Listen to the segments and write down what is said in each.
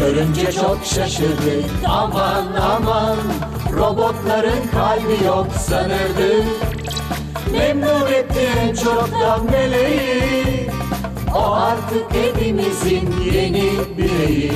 Görünce çok şaşırdık. Aman aman. Robotların kalbi yok sanırdık. Memnun etti en çoktan meleği. O artık evimizin yeni bireyi.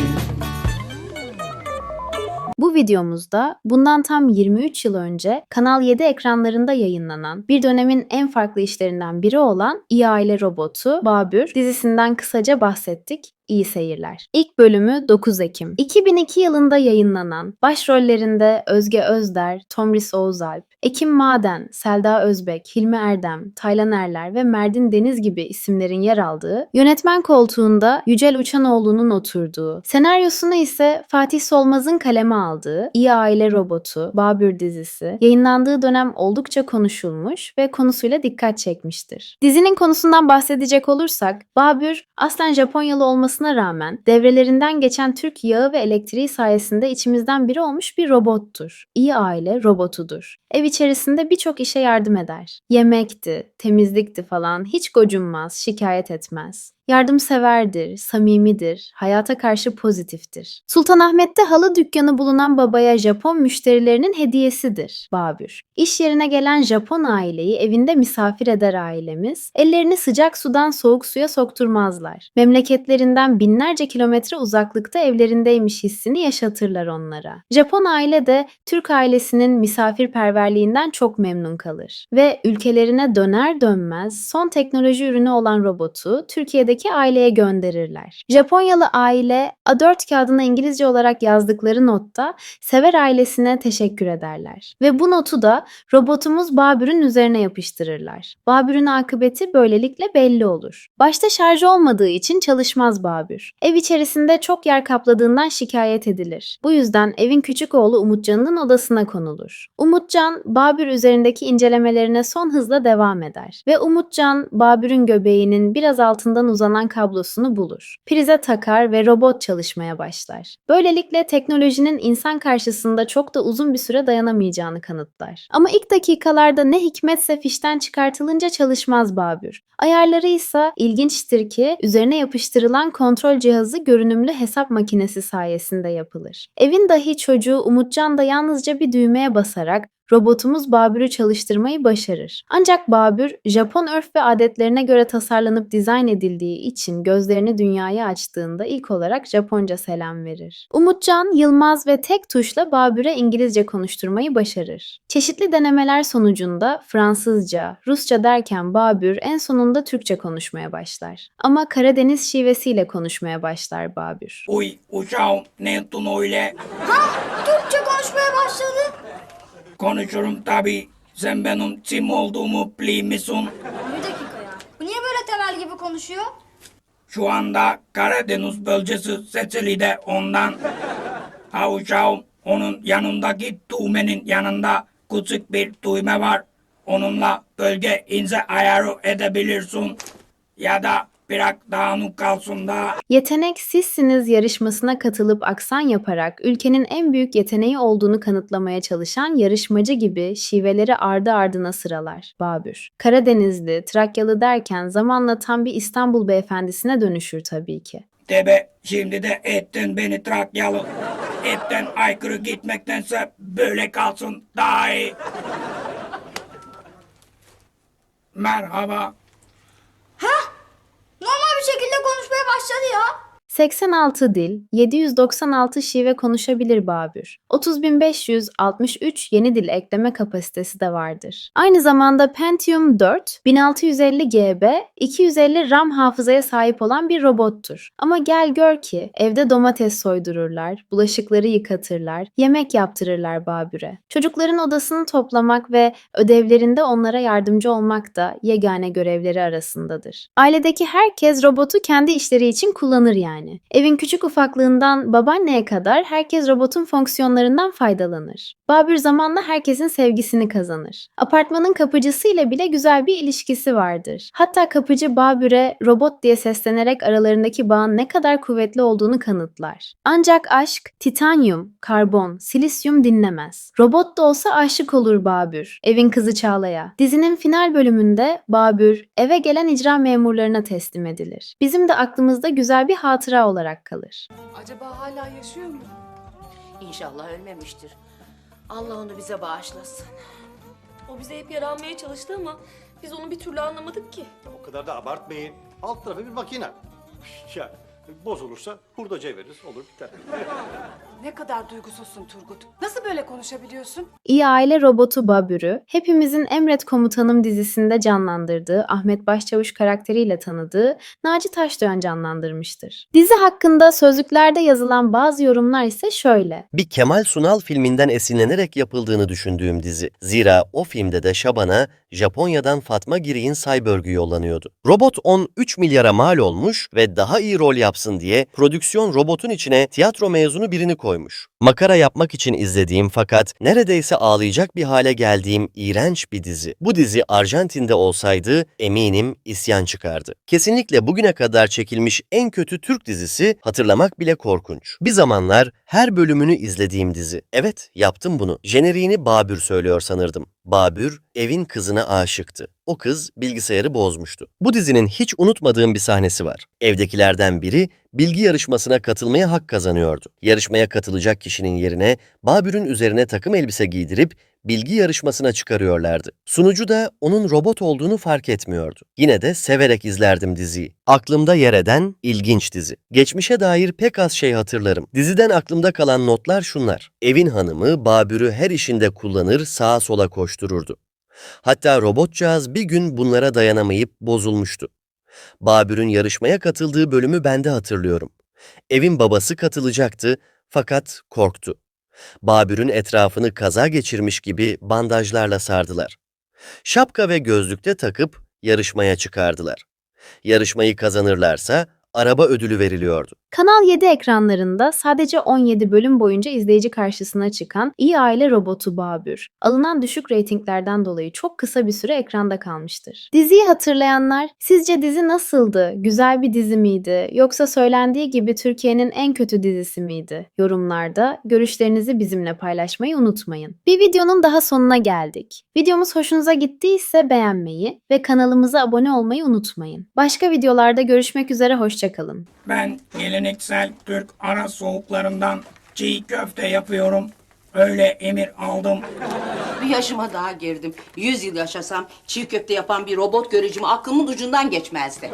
Bu videomuzda bundan tam 23 yıl önce Kanal 7 ekranlarında yayınlanan bir dönemin en farklı işlerinden biri olan İyi Aile Robotu Babür dizisinden kısaca bahsettik. İyi seyirler. İlk bölümü 9 Ekim. 2002 yılında yayınlanan, başrollerinde Özge Özder, Tomris Oğuzalp, Ekim Maden, Selda Özbek, Hilmi Erdem, Taylan Erler ve Merdin Deniz gibi isimlerin yer aldığı, yönetmen koltuğunda Yücel Uçanoğlu'nun oturduğu, senaryosunu ise Fatih Solmaz'ın kaleme aldığı İyi Aile Robotu, Babür dizisi, yayınlandığı dönem oldukça konuşulmuş ve konusuyla dikkat çekmiştir. Dizinin konusundan bahsedecek olursak, Babür aslen Japonyalı olmasına rağmen devrelerinden geçen Türk yağı ve elektriği sayesinde içimizden biri olmuş bir robottur. İyi aile robotudur. Ev içerisinde birçok işe yardım eder. Yemekti, temizlikti falan hiç gocunmaz, şikayet etmez. Yardımseverdir, samimidir, hayata karşı pozitiftir. Sultanahmet'te halı dükkanı bulunan babaya Japon müşterilerinin hediyesidir Babür. İş yerine gelen Japon aileyi evinde misafir eder ailemiz, ellerini sıcak sudan soğuk suya sokturmazlar. Memleketlerinden binlerce kilometre uzaklıkta evlerindeymiş hissini yaşatırlar onlara. Japon aile de Türk ailesinin misafirperverliğinden çok memnun kalır ve ülkelerine döner dönmez son teknoloji ürünü olan robotu Türkiye'deki aileye gönderirler. Japonyalı aile A4 kağıdına İngilizce olarak yazdıkları notta sever ailesine teşekkür ederler. Ve bu notu da robotumuz Babür'ün üzerine yapıştırırlar. Babür'ün akıbeti böylelikle belli olur. Başta şarj olmadığı için çalışmaz Babür. Ev içerisinde çok yer kapladığından şikayet edilir. Bu yüzden evin küçük oğlu Umutcan'ın odasına konulur. Umutcan, Babür üzerindeki incelemelerine son hızla devam eder. Ve Umutcan, Babür'ün göbeğinin biraz altından uzanan kablosunu bulur. Prize takar ve robot çalışmaya başlar. Böylelikle teknolojinin insan karşısında çok da uzun bir süre dayanamayacağını kanıtlar. Ama ilk dakikalarda ne hikmetse fişten çıkartılınca çalışmaz Babür. Ayarları ise ilginçtir ki üzerine yapıştırılan kontrol cihazı görünümlü hesap makinesi sayesinde yapılır. Evin dahi çocuğu Umutcan da yalnızca bir düğmeye basarak robotumuz Babür'ü çalıştırmayı başarır. Ancak Babür, Japon örf ve adetlerine göre tasarlanıp dizayn edildiği için gözlerini dünyaya açtığında ilk olarak Japonca selam verir. Umutcan, Yılmaz ve tek tuşla Babür'e İngilizce konuşturmayı başarır. Çeşitli denemeler sonucunda Fransızca, Rusça derken Babür en sonunda Türkçe konuşmaya başlar. Ama Karadeniz şivesiyle konuşmaya başlar Babür. Uy uşağım ne öyle? Türkçe konuşmaya başladı. Konuşurum tabi. Sen benim kim olduğumu biliyor musun? Bir dakika ya. Bu niye böyle temel gibi konuşuyor? Şu anda Karadeniz bölgesi seçili de ondan. Ha uşağım onun yanındaki düğmenin yanında küçük bir düğme var. Onunla bölge ince ayarı edebilirsin. Ya da bırak dağınık kalsın da. Yetenek Sizsiniz yarışmasına katılıp aksan yaparak ülkenin en büyük yeteneği olduğunu kanıtlamaya çalışan yarışmacı gibi şiveleri ardı ardına sıralar Babür. Karadenizli, Trakyalı derken zamanla tam bir İstanbul beyefendisine dönüşür tabii ki. Debe şimdi de etten beni Trakyalı. Etten aykırı gitmektense böyle kalsın daha iyi. Merhaba. Normal bir şekilde konuşmaya başladı ya. 86 dil, 796 şive konuşabilir Babür. 30.563 yeni dil ekleme kapasitesi de vardır. Aynı zamanda Pentium 4, 1650 GB, 250 RAM hafızaya sahip olan bir robottur. Ama gel gör ki evde domates soydururlar, bulaşıkları yıkatırlar, yemek yaptırırlar Babür'e. Çocukların odasını toplamak ve ödevlerinde onlara yardımcı olmak da yegane görevleri arasındadır. Ailedeki herkes robotu kendi işleri için kullanır yani. Evin küçük ufaklığından babaanneye kadar herkes robotun fonksiyonlarından faydalanır. Babür zamanla herkesin sevgisini kazanır. Apartmanın kapıcısıyla bile güzel bir ilişkisi vardır. Hatta kapıcı Babür'e robot diye seslenerek aralarındaki bağın ne kadar kuvvetli olduğunu kanıtlar. Ancak aşk titanyum, karbon, silisyum dinlemez. Robot da olsa aşık olur Babür, evin kızı Çağla'ya. Dizinin final bölümünde Babür eve gelen icra memurlarına teslim edilir. Bizim de aklımızda güzel bir hatıra hatıra olarak kalır. Acaba hala yaşıyor mu? İnşallah ölmemiştir. Allah onu bize bağışlasın. O bize hep yaranmaya çalıştı ama biz onu bir türlü anlamadık ki. O kadar da abartmayın. Alt tarafı bir makine. Ya bozulursa hurdacıya veririz olur biter. Ne kadar duygusuzsun Turgut. Nasıl böyle konuşabiliyorsun? İyi Aile Robotu Babür'ü, hepimizin Emret Komutanım dizisinde canlandırdığı Ahmet Başçavuş karakteriyle tanıdığı Naci Taşdöğen canlandırmıştır. Dizi hakkında sözlüklerde yazılan bazı yorumlar ise şöyle. bir Kemal Sunal filminden esinlenerek yapıldığını düşündüğüm dizi. Zira o filmde de Şaban'a Japonya'dan Fatma Girik'in Cyborg'u yollanıyordu. Robot 13 milyara mal olmuş ve daha iyi rol yapsın diye prodüksiyon robotun içine tiyatro mezunu birini koymuş. Makara yapmak için izlediğim fakat neredeyse ağlayacak bir hale geldiğim iğrenç bir dizi. Bu dizi Arjantin'de olsaydı eminim isyan çıkardı. Kesinlikle bugüne kadar çekilmiş en kötü Türk dizisi hatırlamak bile korkunç. Bir zamanlar her bölümünü izlediğim dizi. Evet yaptım bunu. Jeneriğini Babür söylüyor sanırdım. Babür evin kızına aşıktı. O kız bilgisayarı bozmuştu. Bu dizinin hiç unutmadığım bir sahnesi var. Evdekilerden biri bilgi yarışmasına katılmaya hak kazanıyordu. Yarışmaya katılacak kişinin yerine Babür'ün üzerine takım elbise giydirip bilgi yarışmasına çıkarıyorlardı. Sunucu da onun robot olduğunu fark etmiyordu. Yine de severek izlerdim diziyi. Aklımda yer eden ilginç dizi. Geçmişe dair pek az şey hatırlarım. Diziden aklımda kalan notlar şunlar. Evin hanımı Babür'ü her işinde kullanır, sağa sola koştururdu. Hatta robotcağız bir gün bunlara dayanamayıp bozulmuştu. Babür'ün yarışmaya katıldığı bölümü ben de hatırlıyorum. Evin babası katılacaktı fakat korktu. Babür'ün etrafını kaza geçirmiş gibi bandajlarla sardılar. Şapka ve gözlükte takıp yarışmaya çıkardılar. Yarışmayı kazanırlarsa araba ödülü veriliyordu. Kanal 7 ekranlarında sadece 17 bölüm boyunca izleyici karşısına çıkan İyi Aile Robotu Babür, alınan düşük reytinglerden dolayı çok kısa bir süre ekranda kalmıştır. Diziyi hatırlayanlar, sizce dizi nasıldı? Güzel bir dizi miydi? Yoksa söylendiği gibi Türkiye'nin en kötü dizisi miydi? Yorumlarda görüşlerinizi bizimle paylaşmayı unutmayın. Bir videonun daha sonuna geldik. Videomuz hoşunuza gittiyse beğenmeyi ve kanalımıza abone olmayı unutmayın. Başka videolarda görüşmek üzere, hoşçakalın. Ben geleneksel Türk ara soğuklarından çiğ köfte yapıyorum. Öyle emir aldım. Bir yaşıma daha girdim. Yüz yıl yaşasam çiğ köfte yapan bir robot göreceğim aklımın ucundan geçmezdi.